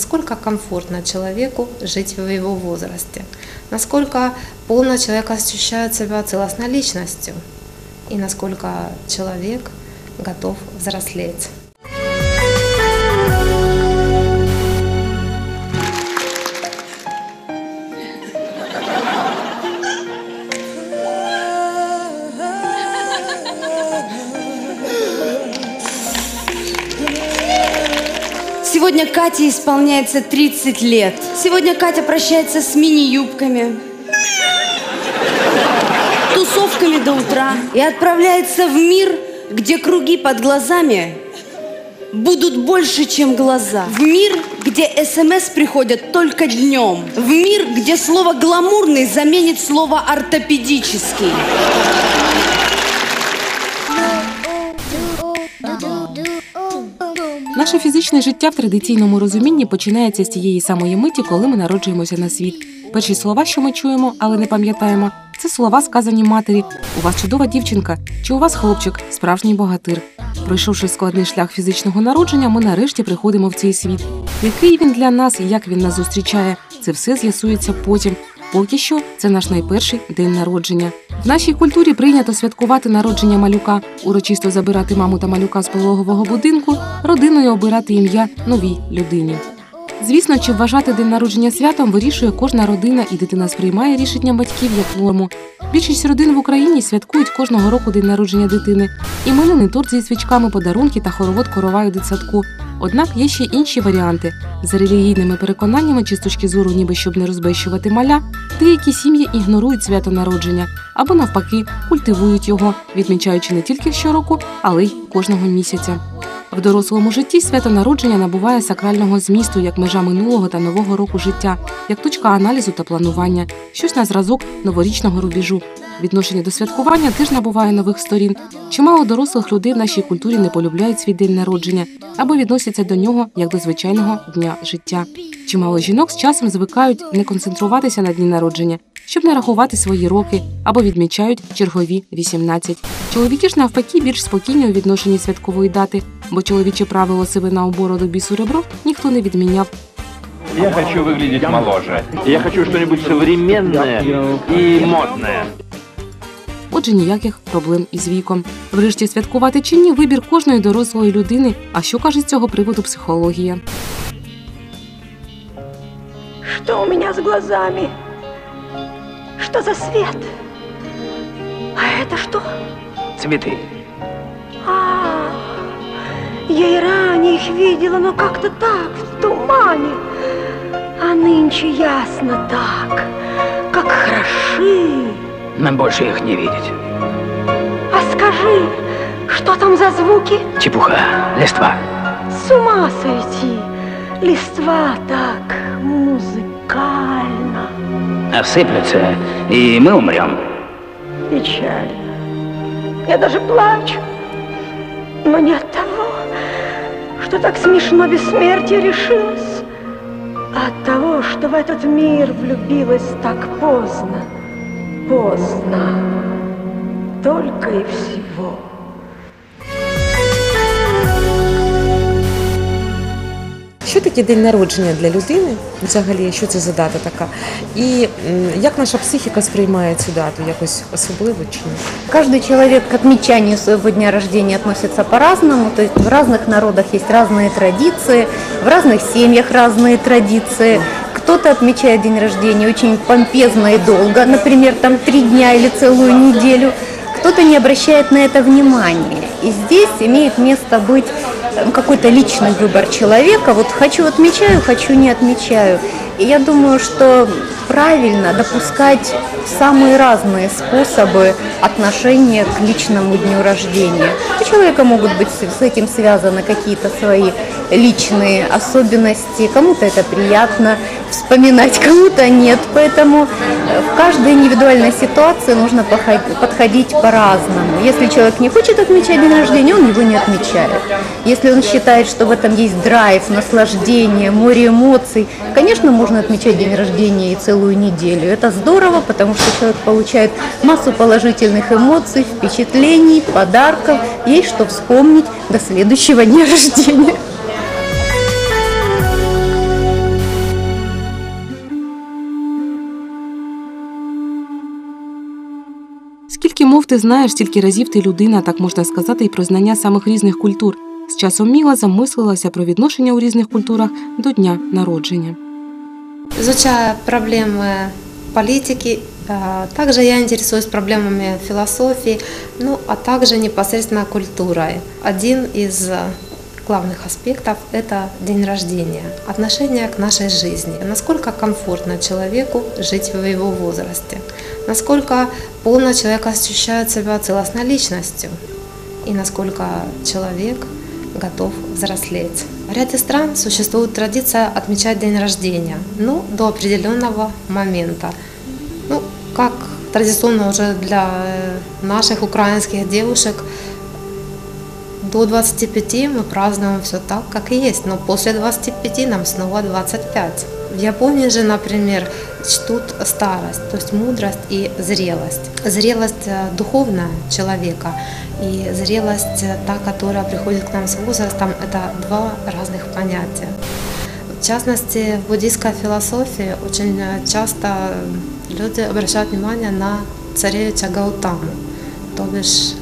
Насколько комфортно человеку жить в его возрасте? Насколько полно человек ощущает себя целостной личностью? И насколько человек готов взрослеть? Кате исполняется 30 лет. Сегодня Катя прощается с мини-юбками, тусовками до утра и отправляется в мир, где круги под глазами будут больше, чем глаза. В мир, где СМС приходят только днем. В мир, где слово «гламурный» заменит слово «ортопедический». Наше фізичне життя в традиційному розумінні починається з тієї самої миті, коли ми народжуємося на світ. Перші слова, що ми чуємо, але не пам'ятаємо, це слова, сказані матері. У вас чудова дівчинка, чи у вас хлопчик, справжній богатир. Пройшовши складний шлях фізичного народження, ми нарешті приходимо в цей світ. Який він для нас і як він нас зустрічає, це все з'ясується потім. Поки що це наш найперший день народження. В нашій культурі прийнято святкувати народження малюка, урочисто забирати маму та малюка з пологового будинку, родиною обирати ім'я новій людині. Звісно, чи вважати день народження святом вирішує кожна родина, і дитина сприймає рішення батьків як норму. Більшість родин в Україні святкують кожного року день народження дитини. Іменини торт зі свічками, подарунки та хоровод коровай у дитсадку. Однак є ще інші варіанти. За релігійними переконаннями чи з точки зору, ніби щоб не розбещувати маля, деякі сім'ї ігнорують свято народження або навпаки культивують його, відмічаючи не тільки щороку, але й кожного місяця. В дорослому житті свято народження набуває сакрального змісту як межа минулого та нового року життя, як точка аналізу та планування, щось на зразок новорічного рубіжу. Відношення до святкування теж набуває нових сторін. Чимало дорослих людей в нашій культурі не полюбляють свій день народження або відносяться до нього як до звичайного дня життя. Чимало жінок з часом звикають не концентруватися на дні народження, щоб не рахувати свої роки або відмічають чергові 18. Чоловіки ж навпаки більш спокійні у відношенні святкової дати, бо чоловіче правило сивина у бороду бісу ребро ніхто не відміняв. Я хочу выглядеть моложе. Я хочу что-нибудь современное и модное. Отже, ніяких проблем із віком. Врешті святкувати чи ні вибір кожної дорослої людини. А що каже з цього приводу психологія? Что у меня с глазами? Что за свет? А это что? Цветы. А, я и ранее их видела, но как-то так, в тумане. А нынче ясно так, как хороши. Нам больше их не видеть. А скажи, что там за звуки? Чепуха, листва. С ума сойти. Листва так музыкально. Осыплются, и мы умрем. Печально. Я даже плачу. Но не от того, что так смешно бессмертие решилось, а от того, что в этот мир влюбилась так поздно Поздно. Только и всего. Що таке день народження для людини? Взагалі, що це за дата така? І м, як наша психіка сприймає цю дату? Якось особливо чи ні? Каждый человек к отмечанию своего дня рождения относится по-разному. То есть в разных народах есть разные традиции, в разных семьях разные традиции. Кто-то отмечает день рождения очень помпезно и долго, например, там три дня или целую неделю. Кто-то не обращает на это внимания. И здесь имеет место быть ну, какой-то личный выбор человека. Вот хочу отмечаю, хочу не отмечаю. И я думаю, что правильно допускать самые разные способы отношения к личному дню рождения. У человека могут быть с этим связаны какие-то свои личные особенности. Кому-то это приятно вспоминать, кому-то нет. Поэтому э, в каждой индивидуальной ситуации нужно подходить по-разному. Если человек не хочет отмечать день рождения, он его не отмечает. Если он считает, что в этом есть драйв, наслаждение, море эмоций, конечно, можно отмечать день рождения и целую неделю. Это здорово, потому что человек получает массу положительных эмоций, впечатлений, подарков, есть что вспомнить до следующего дня рождения. Скільки мов ти знаєш, стільки разів ти людина, так можна сказати, і про знання самих різних культур. З часом Міла замислилася про відношення у різних культурах до дня народження. Изучая проблемы политики, а, также я интересуюсь проблемами философии, ну а также непосредственно культурой. Один из главных аспектов – это день рождения, отношение к нашей жизни, насколько комфортно человеку жить в его возрасте, насколько полно человек ощущает себя целостной личностью и насколько человек готов взрослеть. В ряде стран существует традиция отмечать день рождения, ну, до определенного момента. Ну, как традиционно уже для наших украинских девушек – до 25 мы празднуем все так, как и есть, но после 25 нам снова 25. В Японии же, например, чтут старость, то есть мудрость и зрелость. Зрелость э, духовная человека и зрелость, э, та, которая приходит к нам с возрастом, это два разных понятия. В частности, в буддийской философии очень э, часто люди обращают внимание на царевича Гаутаму, то бишь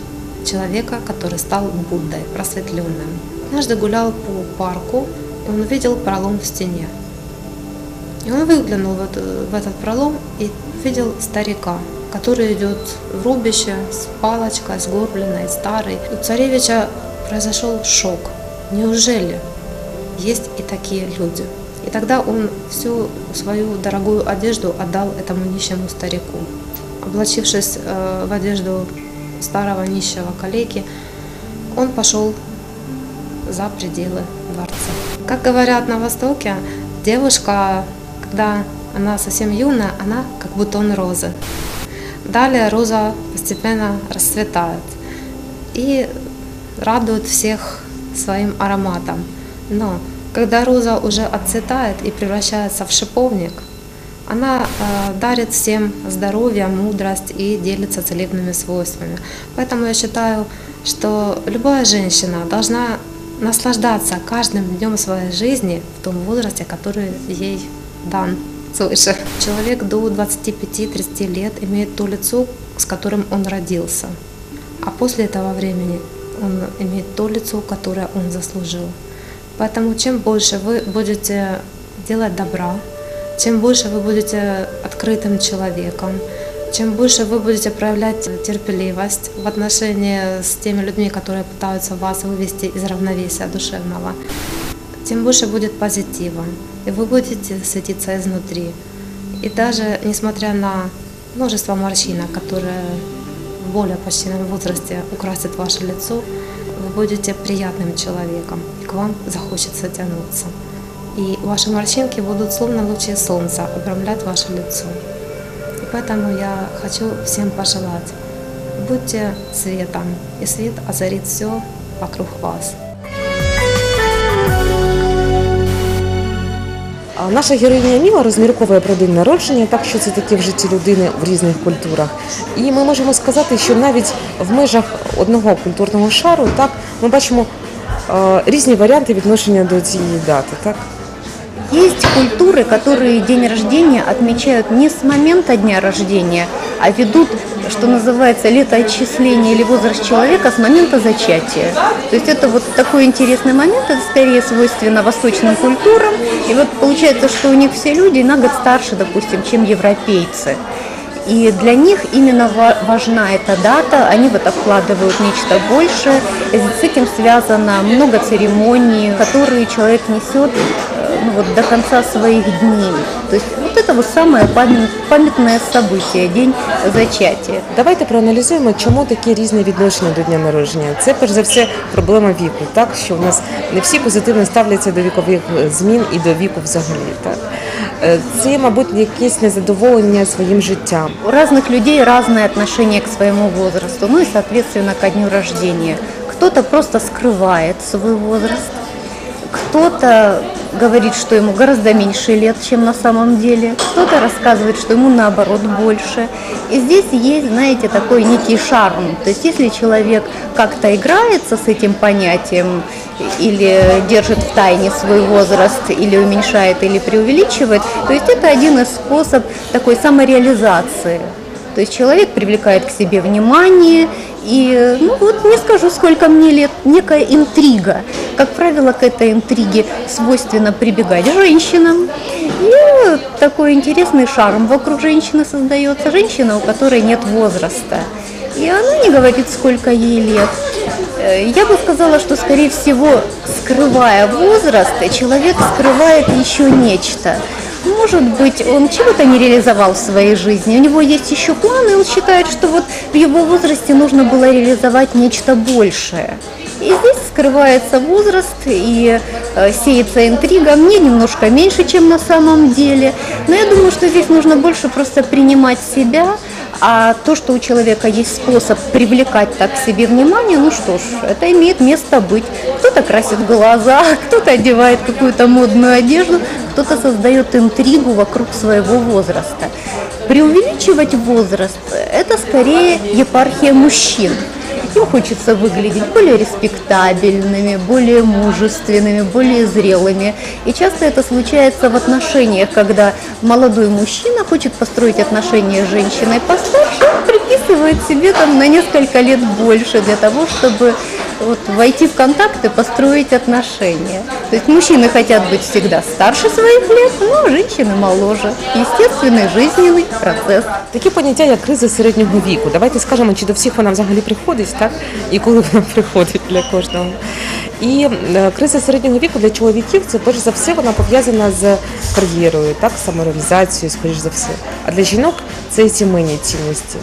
человека, который стал Буддой, просветленным. Однажды гулял по парку, и он увидел пролом в стене. И он выглянул в, это, в этот пролом и видел старика, который идет в рубище с палочкой, сгорбленной, старой. У царевича произошел шок. Неужели есть и такие люди? И тогда он всю свою дорогую одежду отдал этому нищему старику. Облачившись э, в одежду старого нищего калеки, он пошел за пределы дворца. Как говорят на Востоке, девушка, когда она совсем юная, она как бутон розы. Далее роза постепенно расцветает и радует всех своим ароматом. Но когда роза уже отцветает и превращается в шиповник, она э, дарит всем здоровье, мудрость и делится целебными свойствами. Поэтому я считаю, что любая женщина должна наслаждаться каждым днем своей жизни в том возрасте, который ей дан свыше. Человек до 25-30 лет имеет то лицо, с которым он родился. А после этого времени он имеет то лицо, которое он заслужил. Поэтому чем больше вы будете делать добра, чем больше вы будете открытым человеком, чем больше вы будете проявлять терпеливость в отношении с теми людьми, которые пытаются вас вывести из равновесия душевного, тем больше будет позитива, и вы будете светиться изнутри. И даже несмотря на множество морщинок, которые в более почтенном возрасте украсят ваше лицо, вы будете приятным человеком, и к вам захочется тянуться и ваши морщинки будут словно лучи солнца обрамлять ваше лицо. И поэтому я хочу всем пожелать, будьте светом, и свет озарит все вокруг вас. Наша героїня Міла розмірковує про день народження, так що це таке в житті людини в різних культурах. І ми можемо сказати, що навіть в межах одного культурного шару так ми бачимо е, різні варіанти відношення до цієї дати. Так? Есть культуры, которые день рождения отмечают не с момента дня рождения, а ведут, что называется, летоотчисление или возраст человека с момента зачатия. То есть это вот такой интересный момент, это скорее свойственно восточным культурам. И вот получается, что у них все люди на год старше, допустим, чем европейцы. И для них именно ва- важна эта дата, они в это вкладывают нечто большее. С этим связано много церемоний, которые человек несет ну, вот, до конца своих дней. То есть вот это вот самое памят- памятное событие, день зачатия. Давайте проаналізуємо, чому таке різне відношення до дня народження. Це перш за все проблема віку, так що у нас не всі позитивно ставляться до вікових е, змін і до віку взагалі. Так Е, це, мабуть, якесь незадоволення своїм життям. У разных людей разное отношение к своему возрасту, ну и, соответственно, ко дню рождения. Кто-то просто скрывает свой возраст, кто-то говорит, что ему гораздо меньше лет, чем на самом деле, кто-то рассказывает, что ему наоборот больше. И здесь есть, знаете, такой некий шарм. То есть если человек как-то играется с этим понятием или держит в тайне свой возраст, или уменьшает, или преувеличивает, то есть это один из способ такой самореализации. То есть человек привлекает к себе внимание, и, ну вот не скажу, сколько мне лет, некая интрига. Как правило, к этой интриге свойственно прибегать женщинам. И такой интересный шарм вокруг женщины создается. Женщина, у которой нет возраста. И она не говорит, сколько ей лет. Э, Я бы сказала, что, скорее всего, скрывая возраст, человек скрывает еще нечто. Может быть, он чего-то не реализовал в своей жизни, у него есть еще планы, и он считает, что вот в его возрасте нужно было реализовать нечто большее. И здесь скрывается возраст и э, сеется интрига. Мне немножко меньше, чем на самом деле. Но я думаю, что здесь нужно больше просто принимать себя, а то, что у человека есть способ привлекать так к себе внимание, ну что ж, это имеет место быть. Кто-то красит глаза, кто-то одевает какую-то модную одежду, кто-то создает интригу вокруг своего возраста. Преувеличивать возраст – это скорее епархия мужчин. Им хочется выглядеть более респектабельными, более мужественными, более зрелыми. И часто это случается в отношениях, когда молодой мужчина хочет построить отношения с женщиной постарше, он приписывает себе там на несколько лет больше для того, чтобы вот, войти в контакт и построить отношения. То есть мужчины хотят быть всегда старше своих лет, но женщины моложе. Естественный жизненный процесс. Такі поняття, як криза середнього віку. Давайте скажемо, чи до всіх вона взагалі приходить, так? І коли вона приходить для кожного. І е, криза середнього віку для чоловіків це перш за все вона пов'язана з кар'єрою, так, самореалізацією, скоріш за все. А для жінок це і сімейні цінності.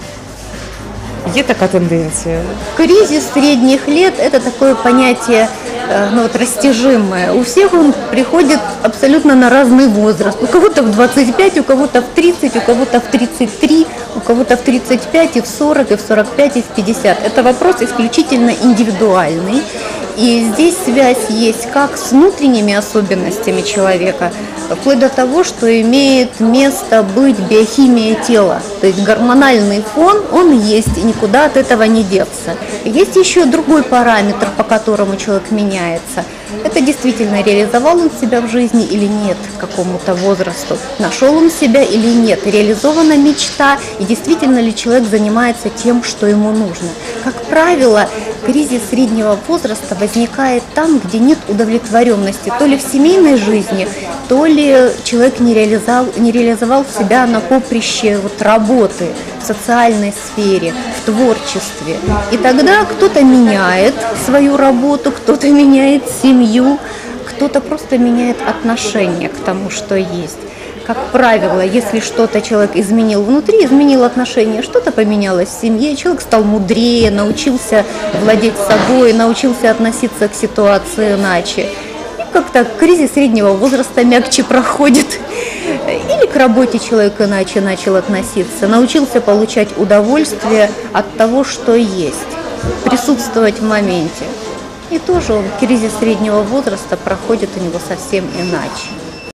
Є така тенденція. Кризис средних лет – это такое понятие э, ну, вот, растяжимое. У всех он приходит абсолютно на разный возраст. У кого-то в 25, у кого-то в 30, у кого-то в 33, у кого-то в 35, и в 40, и в 45, и в 50. Это вопрос исключительно индивидуальный. И здесь связь есть как с внутренними особенностями человека, вплоть до того, что имеет место быть биохимия тела. То есть гормональный фон, он есть, и никуда от этого не деться. Есть еще другой параметр, по которому человек меняется. Это действительно реализовал он себя в жизни или нет к какому-то возрасту, нашел он себя или нет, реализована мечта и действительно ли человек занимается тем, что ему нужно. Как правило, кризис среднего возраста возникает там, где нет удовлетворенности, то ли в семейной жизни, то ли человек не реализовал, не реализовал себя на поприще вот работы, в социальной сфере, в творчестве. И тогда кто-то меняет свою работу, кто-то меняет семью, кто-то просто меняет отношение к тому, что есть. Как правило, если что-то человек изменил внутри, изменил отношения, что-то поменялось в семье, человек стал мудрее, научился владеть собой, научился относиться к ситуации иначе. И как-то кризис среднего возраста мягче проходит. Или к работе человек иначе начал относиться, научился получать удовольствие от того, что есть, присутствовать в моменте. И тоже он, кризис среднего возраста проходит у него совсем иначе.